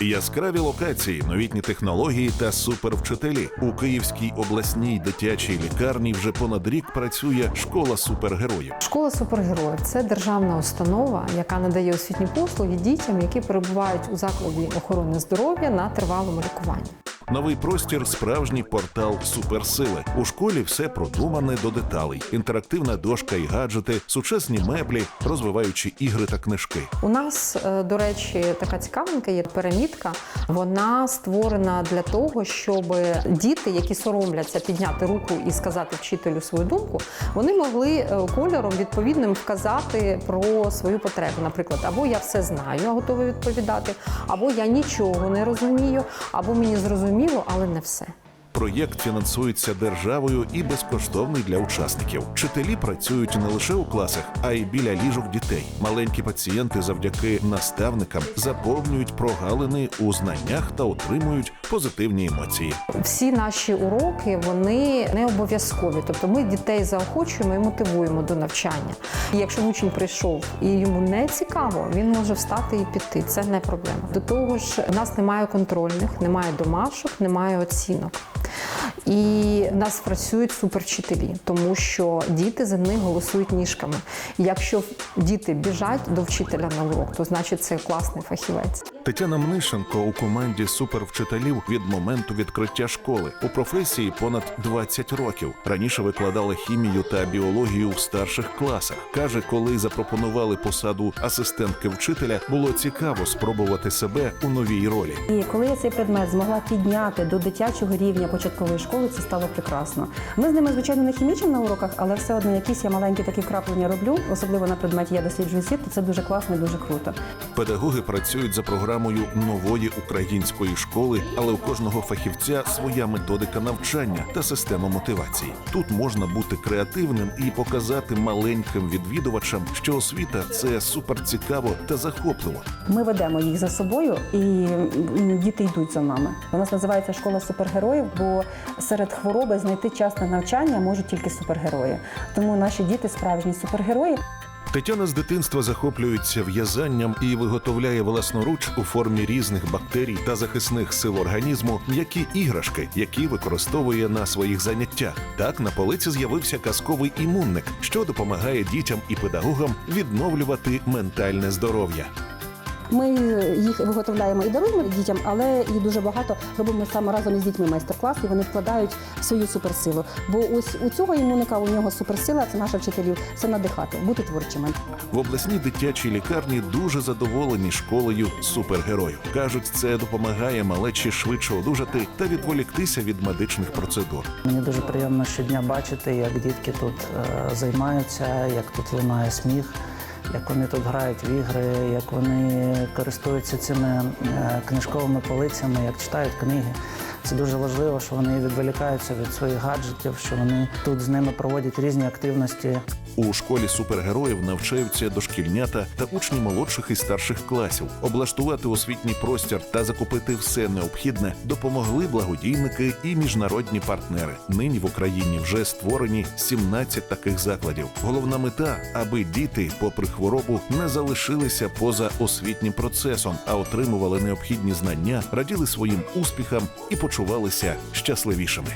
Яскраві локації, новітні технології та супервчителі у Київській обласній дитячій лікарні вже понад рік працює школа супергероїв. Школа супергероїв це державна установа, яка надає освітні послуги дітям, які перебувають у закладі охорони здоров'я на тривалому лікуванні. Новий простір справжній портал суперсили. У школі все продумане до деталей: інтерактивна дошка і гаджети, сучасні меблі, розвиваючі ігри та книжки. У нас, е, до речі, така цікавинка є пірамідка. Вона створена для того, щоб діти, які соромляться підняти руку і сказати вчителю свою думку, вони могли е, кольором відповідним вказати про свою потребу. Наприклад, або я все знаю, я готова відповідати, або я нічого не розумію, або мені зрозуміло, але не все. Проєкт фінансується державою і безкоштовний для учасників. Вчителі працюють не лише у класах, а й біля ліжок дітей. Маленькі пацієнти завдяки наставникам заповнюють прогалини у знаннях та отримують позитивні емоції. Всі наші уроки вони не обов'язкові. Тобто ми дітей заохочуємо і мотивуємо до навчання. І якщо учень прийшов і йому не цікаво, він може встати і піти. Це не проблема. До того ж, у нас немає контрольних, немає домашок, немає оцінок. І в нас працюють супервчителі, тому що діти за них голосують ніжками. Якщо діти біжать до вчителя на урок, то значить це класний фахівець. Тетяна Мнишенко у команді супервчителів від моменту відкриття школи у професії понад 20 років. Раніше викладала хімію та біологію в старших класах. каже, коли запропонували посаду асистентки вчителя, було цікаво спробувати себе у новій ролі. І коли я цей предмет змогла підняти до дитячого рівня початкової школи, це стало прекрасно. Ми з ними, звичайно, не хімічимо на уроках, але все одно якісь я маленькі такі вкраплення роблю, особливо на предметі я досліджую світ, то це дуже класно дуже круто. Педагоги працюють за програмою нової української школи, але у кожного фахівця своя методика навчання та система мотивації. Тут можна бути креативним і показати маленьким відвідувачам, що освіта це суперцікаво та захопливо. Ми ведемо їх за собою, і діти йдуть за нами. У нас називається школа супергероїв, бо серед хвороби знайти час на навчання можуть тільки супергерої. Тому наші діти справжні супергерої. Тетяна з дитинства захоплюється в'язанням і виготовляє власноруч у формі різних бактерій та захисних сил організму м'які іграшки, які використовує на своїх заняттях. Так на полиці з'явився казковий імунник, що допомагає дітям і педагогам відновлювати ментальне здоров'я. Ми їх виготовляємо і даруємо дітям, але і дуже багато робимо саме разом із дітьми майстер-клас, і вони вкладають свою суперсилу. Бо ось у цього імуника у нього суперсила, це наша вчителів, це надихати, бути творчими. В обласній дитячій лікарні дуже задоволені школою супергероїв. кажуть, це допомагає малечі швидше одужати та відволіктися від медичних процедур. Мені дуже приємно щодня бачити, як дітки тут е, займаються, як тут лунає сміх, як вони тут грають в ігри, як вони користуються цими е, книжковими полицями, як читають книги. Це дуже важливо, що вони відволікаються від своїх гаджетів, що вони тут з ними проводять різні активності. У школі супергероїв навчаються дошкільнята та учні молодших і старших класів. Облаштувати освітній простір та закупити все необхідне допомогли благодійники і міжнародні партнери. Нині в Україні вже створені 17 таких закладів. Головна мета, аби діти, попри хворобу, не залишилися поза освітнім процесом, а отримували необхідні знання, раділи своїм успіхам і почувалися щасливішими.